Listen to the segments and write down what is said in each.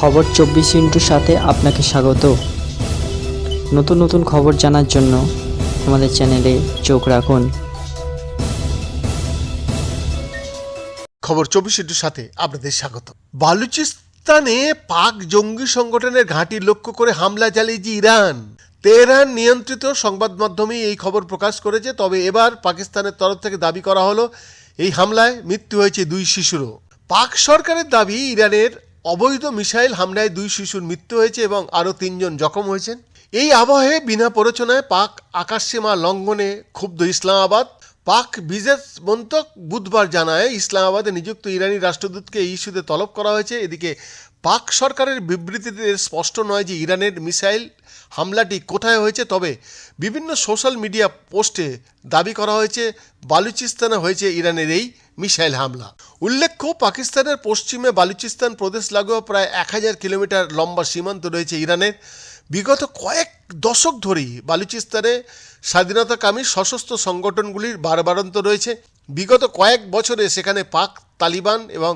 খবর চব্বিশ ইন্টুর সাথে আপনাকে স্বাগত। নতুন নতুন খবর জানার জন্য আমাদের চ্যানেলে চোখ রাখুন। খবর চব্বিশ ইন্টুর সাথে আপনাদের স্বাগত। বালুচিস্তানে পাক জঙ্গি সংগঠনের ঘাঁটি লক্ষ্য করে হামলা চালিয়েছে ইরান। তেহরান নিয়ন্ত্রিত সংবাদ মাধ্যমেই এই খবর প্রকাশ করেছে, তবে এবার পাকিস্তানের তরফ থেকে দাবি করা হলো, এই হামলায় মৃত্যু হয়েছে দুই শিশুরও। পাক সরকারের দাবি, ইরানের অবৈধ মিসাইল হামলায় দুই শিশুর মৃত্যু হয়েছে এবং আরও তিনজন জখম হয়েছেন। এই আবহে বিনা প্ররোচনায় পাক আকাশসীমা লঙ্ঘনে ক্ষুব্ধ ইসলামাবাদ। পাক বিজেস মন্তক বুধবার জানায়, ইসলামাবাদে নিযুক্ত ইরানি রাষ্ট্রদূতকে এই ইস্যুতে তলব করা হয়েছে। এদিকে পাক সরকারের বিবৃতিতে স্পষ্ট নয় যে ইরানের মিসাইল হামলাটি কোথায় হয়েছে, তবে বিভিন্ন সোশ্যাল মিডিয়া পোস্টে দাবি করা হয়েছে, বালুচিস্তানে হয়েছে ইরানের এই মিসাইল হামলা। উল্লেখ্য, পাকিস্তানের পশ্চিমে বালুচিস্তান প্রদেশ লাগোয়া প্রায় এক হাজার কিলোমিটার লম্বা সীমান্ত রয়েছে ইরানের। বিগত কয়েক দশক ধরেই বালুচিস্তানে স্বাধীনতাকামী সশস্ত্র সংগঠনগুলির বারবারন্ত রয়েছে। বিগত কয়েক বছরে সেখানে পাক, তালিবান এবং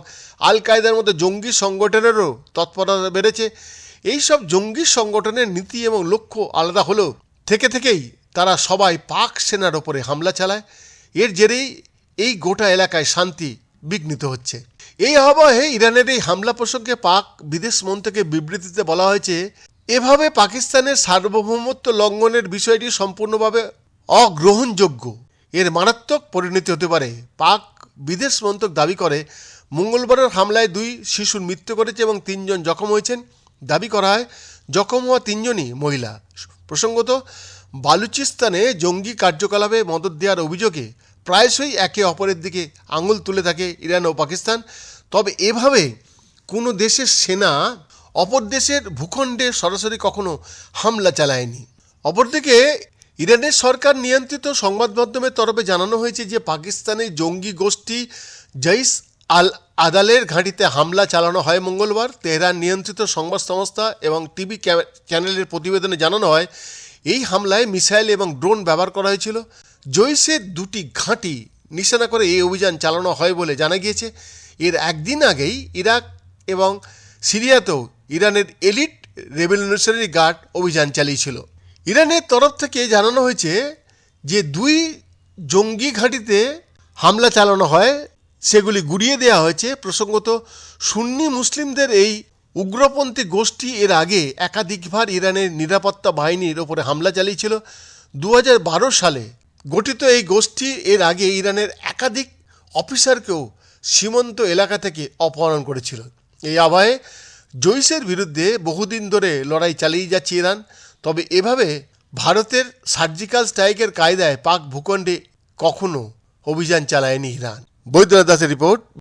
আল কায়দার মতো জঙ্গি সংগঠনেরও তৎপরতা বেড়েছে। এইসব জঙ্গি সংগঠনের নীতি এবং লক্ষ্য আলাদা হলেও থেকে থেকেই তারা সবাই পাক সেনার ওপরে হামলা চালায়। এর জেরেই এই গোটা এলাকায় শান্তি বিঘ্নিত হচ্ছে। এই আবহে ইরানের এই হামলা প্রসঙ্গে পাক বিদেশ মন্ত্রকের বিবৃতিতে বলা হয়েছে, এভাবে পাকিস্তানের সার্বভৌমত্ব লঙ্ঘনের বিষয়টি সম্পূর্ণভাবে অগ্রহণযোগ্য। এর মারাত্মক পরিণতি হতে পারে। পাক বিদেশ মন্ত্রক দাবি করে, মঙ্গলবারের হামলায় দুই শিশুর মৃত্যু করেছে এবং তিনজন জখম হয়েছেন। দাবি করা হয়, জখম হওয়া তিনজনই মহিলা। প্রসঙ্গত বালুচিস্তানে জঙ্গি কার্যকলাপে মদত দেওয়ার অভিযোগে প্রায়শই একে অপরের দিকে আঙুল তুলে থাকে ইরান ও পাকিস্তান। তবে এভাবে কোনো দেশের সেনা অপর দেশের ভূখণ্ডে সরাসরি কখনো হামলা চালায়নি। অপরদিকে ইরানের সরকার নিয়ন্ত্রিত সংবাদ মাধ্যমের তরফে জানানো হয়েছে যে পাকিস্তানের জঙ্গি গোষ্ঠী জৈস আল আদালের ঘাঁটিতে হামলা চালানো হয় মঙ্গলবার। তেহরান নিয়ন্ত্রিত সংবাদ সংস্থা এবং টিভি চ্যানেলের প্রতিবেদনে জানানো হয় এই হামলায় মিসাইল এবং ড্রোন ব্যবহার করা হয়েছিল। জৈসের দুটি ঘাঁটি নিশানা করে এই অভিযান চালানো হয় বলে জানা গিয়েছে। এর একদিন আগেই ইরাক এবং সিরিয়াতেও ইরানের এলিট রেভলিউশনারি গার্ড অভিযান চালিয়েছিল। ইরানের তরফ থেকে জানানো হয়েছে যে দুই জঙ্গি ঘাঁটিতে হামলা চালানো হয়, সেগুলি গুড়িয়ে দেওয়া হয়েছে। প্রসঙ্গত, সুন্নি মুসলিমদের এই উগ্রপন্থী গোষ্ঠী এর আগে একাধিকবার ইরানের নিরাপত্তা বাহিনীর ওপরে হামলা চালিয়েছিল। দু হাজার বারো সালে গঠিত এই গোষ্ঠী এর আগে ইরানের একাধিক অফিসারকেও সীমান্ত এলাকা থেকে অপহরণ করেছিল। এই আবহে জৈশের বিরুদ্ধে বহুদিন ধরে লড়াই চালিয়ে যাচ্ছে ইরান। তবে এভাবে ভারতের সার্জিক্যাল স্ট্রাইকের কায়দায় পাক ভূখণ্ডে কখনো অভিযান চালায়নি ইরান। বৈদ্যনাথ দাসের রিপোর্ট।